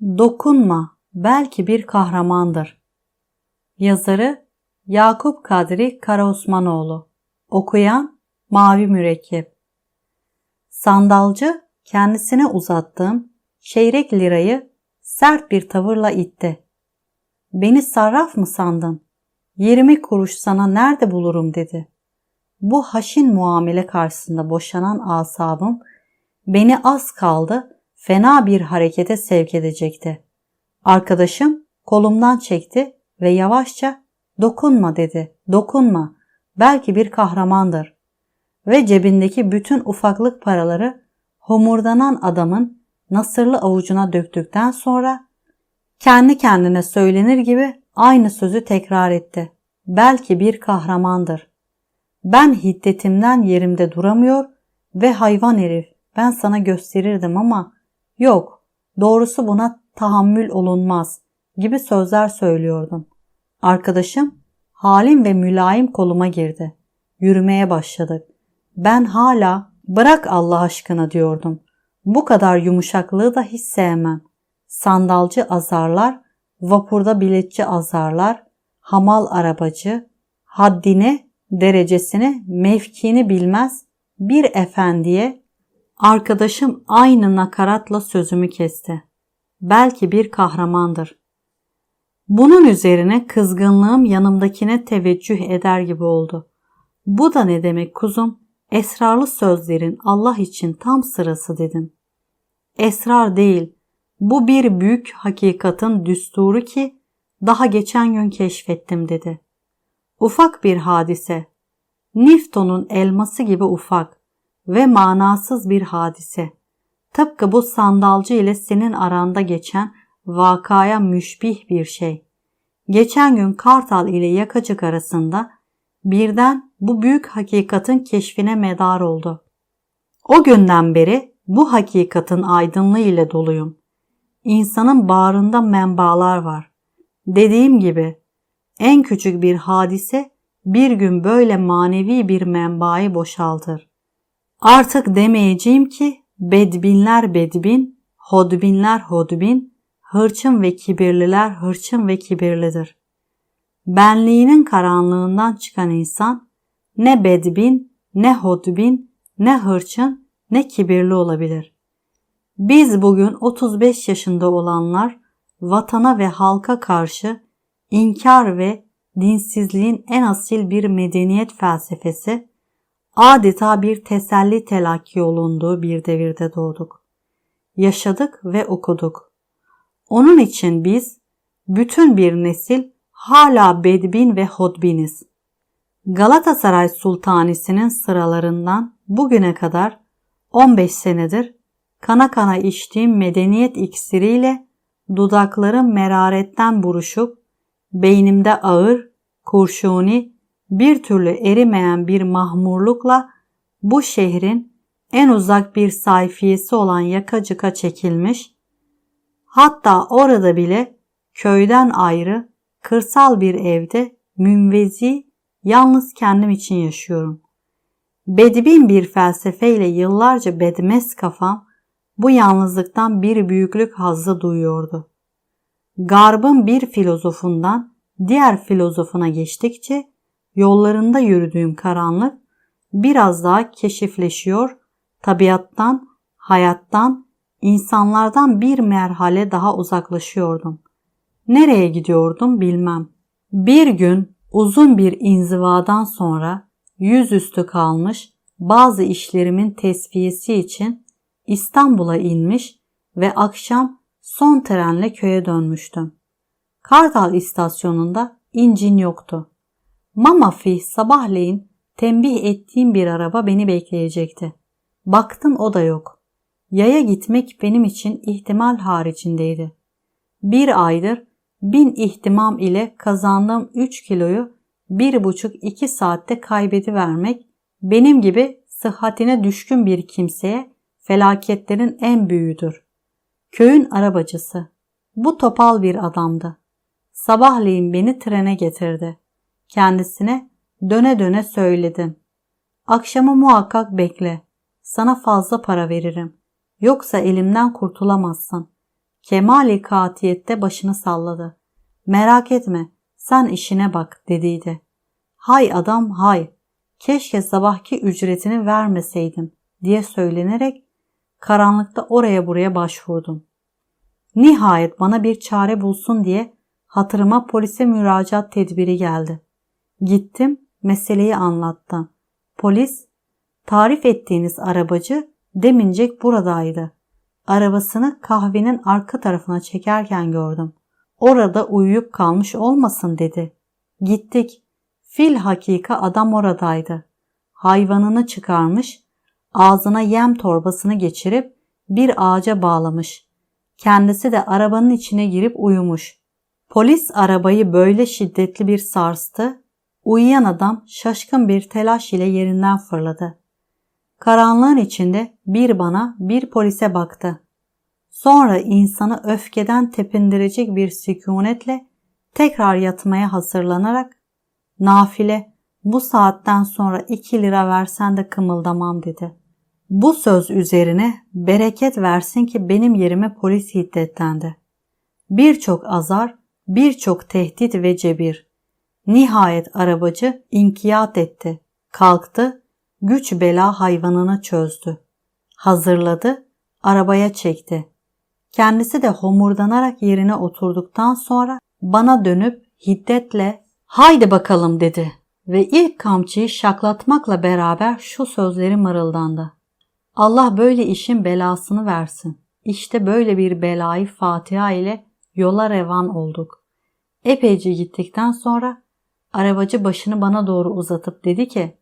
Dokunma, belki bir kahramandır. Yazarı Yakup Kadri Karaosmanoğlu Okuyan Mavi Mürekkep Sandalcı kendisine uzattığım çeyrek lirayı sert bir tavırla itti. Beni sarraf mı sandın? Yirmi kuruş sana nerede bulurum dedi. Bu haşin muamele karşısında boşanan asabım beni az kaldı fena bir harekete sevk edecekti. Arkadaşım kolumdan çekti ve yavaşça dokunma dedi. Dokunma. Belki bir kahramandır. Ve cebindeki bütün ufaklık paraları homurdanan adamın nasırlı avucuna döktükten sonra kendi kendine söylenir gibi aynı sözü tekrar etti. Belki bir kahramandır. Ben hiddetimden yerimde duramıyor ve hayvan herif ben sana gösterirdim ama yok doğrusu buna tahammül olunmaz gibi sözler söylüyordum. Arkadaşım halim ve mülayim koluma girdi. Yürümeye başladık. Ben hala bırak Allah aşkına diyordum. Bu kadar yumuşaklığı da hiç sevmem. Sandalcı azarlar, vapurda biletçi azarlar, hamal arabacı, haddini, derecesini, mevkini bilmez bir efendiye arkadaşım aynı nakaratla sözümü kesti. Belki bir kahramandır. Bunun üzerine kızgınlığım yanımdakine teveccüh eder gibi oldu. Bu da ne demek kuzum? Esrarlı sözlerin Allah için tam sırası dedim. Esrar değil, bu bir büyük hakikatin düsturu ki daha geçen gün keşfettim dedi. Ufak bir hadise, Nifton'un elması gibi ufak ve manasız bir hadise. Tıpkı bu sandalcı ile senin aranda geçen vakaya müşbih bir şey. Geçen gün Kartal ile Yakacık arasında birden bu büyük hakikatin keşfine medar oldu. O günden beri bu hakikatin aydınlığı ile doluyum. İnsanın bağrında menbalar var. Dediğim gibi en küçük bir hadise bir gün böyle manevi bir menbaayı boşaltır. Artık demeyeceğim ki bedbinler bedbin, hodbinler hodbin, hırçın ve kibirliler hırçın ve kibirlidir. Benliğinin karanlığından çıkan insan ne bedbin, ne hodbin, ne hırçın, ne kibirli olabilir. Biz bugün 35 yaşında olanlar vatana ve halka karşı inkar ve dinsizliğin en asil bir medeniyet felsefesi, adeta bir teselli telakki olunduğu bir devirde doğduk. Yaşadık ve okuduk. Onun için biz bütün bir nesil hala bedbin ve hodbiniz. Galatasaray Sultanisi'nin sıralarından bugüne kadar 15 senedir kana kana içtiğim medeniyet iksiriyle dudaklarım meraretten buruşup beynimde ağır, kurşuni, bir türlü erimeyen bir mahmurlukla bu şehrin en uzak bir sayfiyesi olan yakacıka çekilmiş, hatta orada bile köyden ayrı kırsal bir evde münvezi yalnız kendim için yaşıyorum. Bedbin bir felsefeyle yıllarca bedmez kafam bu yalnızlıktan bir büyüklük hazzı duyuyordu. Garbın bir filozofundan diğer filozofuna geçtikçe yollarında yürüdüğüm karanlık biraz daha keşifleşiyor, tabiattan, hayattan, insanlardan bir merhale daha uzaklaşıyordum. Nereye gidiyordum bilmem. Bir gün uzun bir inzivadan sonra yüzüstü kalmış bazı işlerimin tesviyesi için İstanbul'a inmiş ve akşam son trenle köye dönmüştüm. Kartal istasyonunda incin yoktu. Mamafi sabahleyin tembih ettiğim bir araba beni bekleyecekti. Baktım o da yok. Yaya gitmek benim için ihtimal haricindeydi. Bir aydır bin ihtimam ile kazandığım 3 kiloyu bir buçuk iki saatte kaybedivermek benim gibi sıhhatine düşkün bir kimseye felaketlerin en büyüğüdür. Köyün arabacısı. Bu topal bir adamdı. Sabahleyin beni trene getirdi. Kendisine döne döne söyledim. Akşamı muhakkak bekle. Sana fazla para veririm. Yoksa elimden kurtulamazsın. Kemali katiyette başını salladı. Merak etme, sen işine bak dediydi. Hay adam hay, keşke sabahki ücretini vermeseydim diye söylenerek karanlıkta oraya buraya başvurdum. Nihayet bana bir çare bulsun diye hatırıma polise müracaat tedbiri geldi. Gittim, meseleyi anlattım. Polis, tarif ettiğiniz arabacı demincek buradaydı. Arabasını kahvenin arka tarafına çekerken gördüm. Orada uyuyup kalmış olmasın dedi. Gittik. Fil hakika adam oradaydı. Hayvanını çıkarmış, ağzına yem torbasını geçirip bir ağaca bağlamış. Kendisi de arabanın içine girip uyumuş. Polis arabayı böyle şiddetli bir sarstı. Uyuyan adam şaşkın bir telaş ile yerinden fırladı. Karanlığın içinde bir bana bir polise baktı. Sonra insanı öfkeden tepindirecek bir sükunetle tekrar yatmaya hazırlanarak Nafile bu saatten sonra iki lira versen de kımıldamam dedi. Bu söz üzerine bereket versin ki benim yerime polis hiddetlendi. Birçok azar, birçok tehdit ve cebir. Nihayet arabacı inkiyat etti. Kalktı, güç bela hayvanını çözdü. Hazırladı, arabaya çekti. Kendisi de homurdanarak yerine oturduktan sonra bana dönüp hiddetle haydi bakalım dedi ve ilk kamçıyı şaklatmakla beraber şu sözleri mırıldandı. Allah böyle işin belasını versin. İşte böyle bir belayı Fatiha ile yola revan olduk. Epeyce gittikten sonra arabacı başını bana doğru uzatıp dedi ki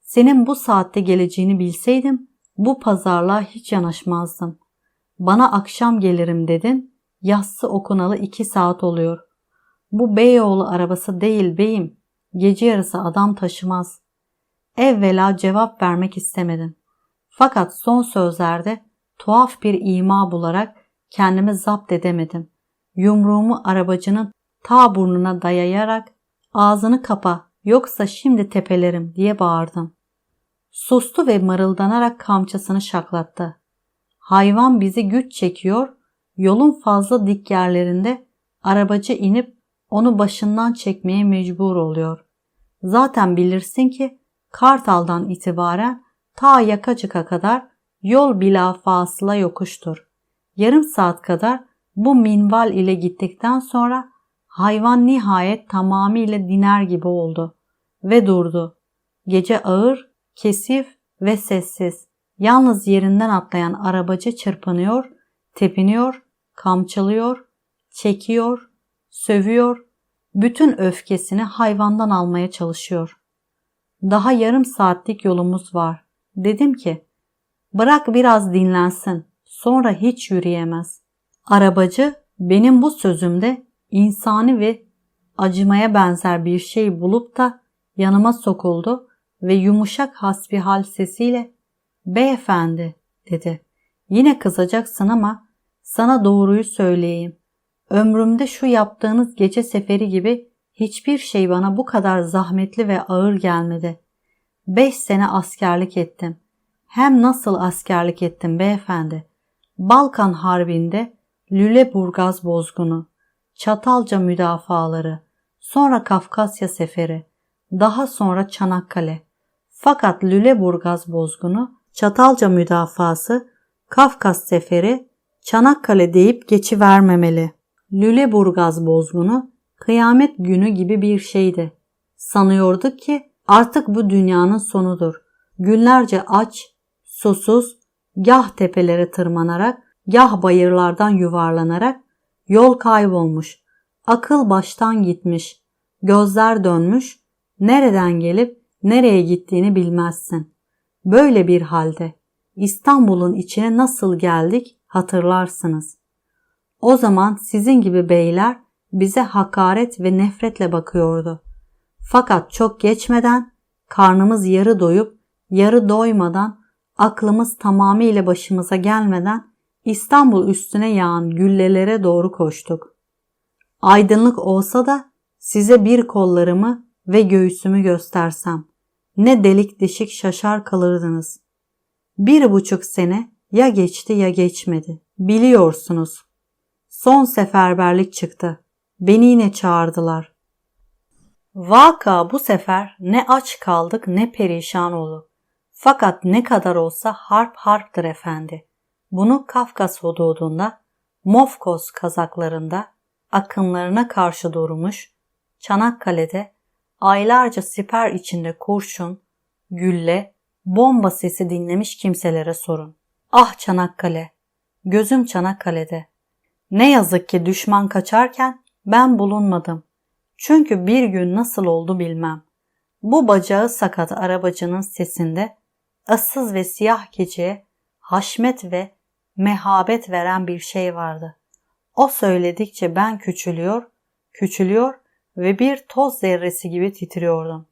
senin bu saatte geleceğini bilseydim bu pazarlığa hiç yanaşmazdım. Bana akşam gelirim dedin. Yassı okunalı iki saat oluyor. Bu Beyoğlu arabası değil beyim. Gece yarısı adam taşımaz. Evvela cevap vermek istemedim. Fakat son sözlerde tuhaf bir ima bularak kendimi zapt edemedim. Yumruğumu arabacının ta burnuna dayayarak ağzını kapa yoksa şimdi tepelerim diye bağırdım. Sustu ve mırıldanarak kamçısını şaklattı. Hayvan bizi güç çekiyor, yolun fazla dik yerlerinde arabacı inip onu başından çekmeye mecbur oluyor. Zaten bilirsin ki Kartal'dan itibaren ta Yakacık'a kadar yol bila fasıla yokuştur. Yarım saat kadar bu minval ile gittikten sonra hayvan nihayet tamamıyla diner gibi oldu ve durdu. Gece ağır, kesif ve sessiz. Yalnız yerinden atlayan arabacı çırpınıyor, tepiniyor, kamçılıyor, çekiyor, sövüyor, bütün öfkesini hayvandan almaya çalışıyor. Daha yarım saatlik yolumuz var. Dedim ki, bırak biraz dinlensin, sonra hiç yürüyemez. Arabacı benim bu sözümde insani ve acımaya benzer bir şey bulup da yanıma sokuldu ve yumuşak hasbihal sesiyle Beyefendi dedi. Yine kızacaksın ama sana doğruyu söyleyeyim. Ömrümde şu yaptığınız gece seferi gibi hiçbir şey bana bu kadar zahmetli ve ağır gelmedi. Beş sene askerlik ettim. Hem nasıl askerlik ettim beyefendi. Balkan Harbi'nde Lüleburgaz bozgunu, Çatalca müdafaları, sonra Kafkasya seferi, daha sonra Çanakkale. Fakat Lüleburgaz bozgunu Çatalca müdafası, Kafkas seferi, Çanakkale deyip geçivermemeli. Lüleburgaz bozgunu kıyamet günü gibi bir şeydi. Sanıyorduk ki artık bu dünyanın sonudur. Günlerce aç, susuz, gah tepelere tırmanarak, gah bayırlardan yuvarlanarak yol kaybolmuş, akıl baştan gitmiş, gözler dönmüş, nereden gelip nereye gittiğini bilmezsin. Böyle bir halde İstanbul'un içine nasıl geldik hatırlarsınız. O zaman sizin gibi beyler bize hakaret ve nefretle bakıyordu. Fakat çok geçmeden karnımız yarı doyup yarı doymadan aklımız tamamıyla başımıza gelmeden İstanbul üstüne yağan güllelere doğru koştuk. Aydınlık olsa da size bir kollarımı ve göğsümü göstersem ne delik deşik şaşar kalırdınız. Bir buçuk sene ya geçti ya geçmedi. Biliyorsunuz. Son seferberlik çıktı. Beni yine çağırdılar. Vaka bu sefer ne aç kaldık ne perişan olduk. Fakat ne kadar olsa harp harptır efendi. Bunu Kafkas hududunda, Mofkos kazaklarında akınlarına karşı durmuş, Çanakkale'de aylarca siper içinde kurşun, gülle, bomba sesi dinlemiş kimselere sorun. Ah Çanakkale, gözüm Çanakkale'de. Ne yazık ki düşman kaçarken ben bulunmadım. Çünkü bir gün nasıl oldu bilmem. Bu bacağı sakat arabacının sesinde ıssız ve siyah geceye haşmet ve mehabet veren bir şey vardı. O söyledikçe ben küçülüyor, küçülüyor ve bir toz zerresi gibi titriyordum.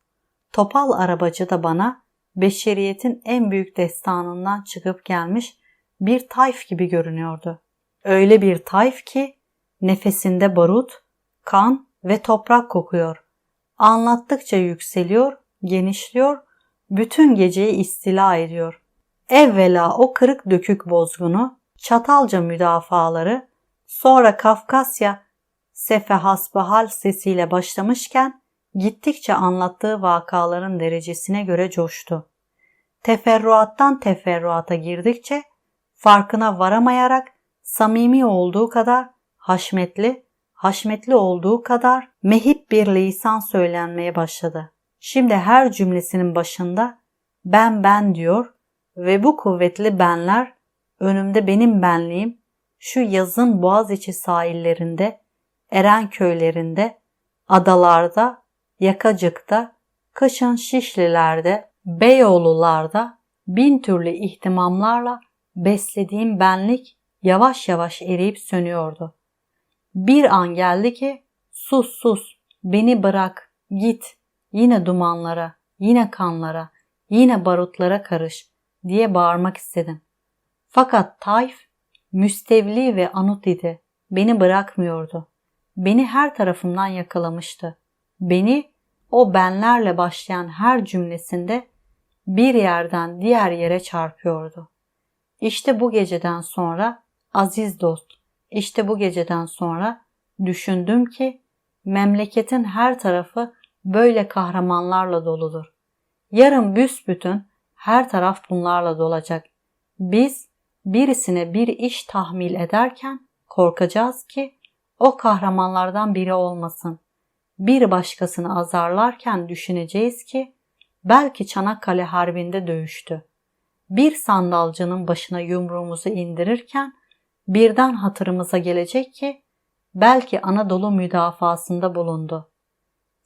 Topal arabacı da bana beşeriyetin en büyük destanından çıkıp gelmiş bir tayf gibi görünüyordu. Öyle bir tayf ki nefesinde barut, kan ve toprak kokuyor. Anlattıkça yükseliyor, genişliyor, bütün geceyi istila ediyor. Evvela o kırık dökük bozgunu, Çatalca müdafaları, sonra Kafkasya sefe hasbahal sesiyle başlamışken gittikçe anlattığı vakaların derecesine göre coştu. Teferruattan teferruata girdikçe farkına varamayarak samimi olduğu kadar haşmetli, haşmetli olduğu kadar mehip bir lisan söylenmeye başladı. Şimdi her cümlesinin başında ben ben diyor ve bu kuvvetli benler önümde benim benliğim şu yazın Boğaziçi sahillerinde, Eren köylerinde, adalarda, Yakacık'ta, kışın Şişlilerde, Beyoğlularda bin türlü ihtimamlarla beslediğim benlik yavaş yavaş eriyip sönüyordu. Bir an geldi ki sus sus beni bırak git yine dumanlara yine kanlara yine barutlara karış diye bağırmak istedim. Fakat Tayf müstevli ve anut idi. Beni bırakmıyordu. Beni her tarafımdan yakalamıştı. Beni o benlerle başlayan her cümlesinde bir yerden diğer yere çarpıyordu. İşte bu geceden sonra aziz dost, işte bu geceden sonra düşündüm ki memleketin her tarafı böyle kahramanlarla doludur. Yarın büsbütün her taraf bunlarla dolacak. Biz birisine bir iş tahmil ederken korkacağız ki o kahramanlardan biri olmasın. Bir başkasını azarlarken düşüneceğiz ki belki Çanakkale Harbi'nde dövüştü. Bir sandalcının başına yumruğumuzu indirirken birden hatırımıza gelecek ki belki Anadolu müdafasında bulundu.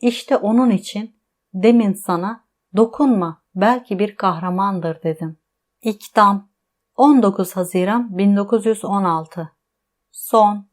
İşte onun için demin sana dokunma belki bir kahramandır dedim. İktam 19 Haziran 1916 Son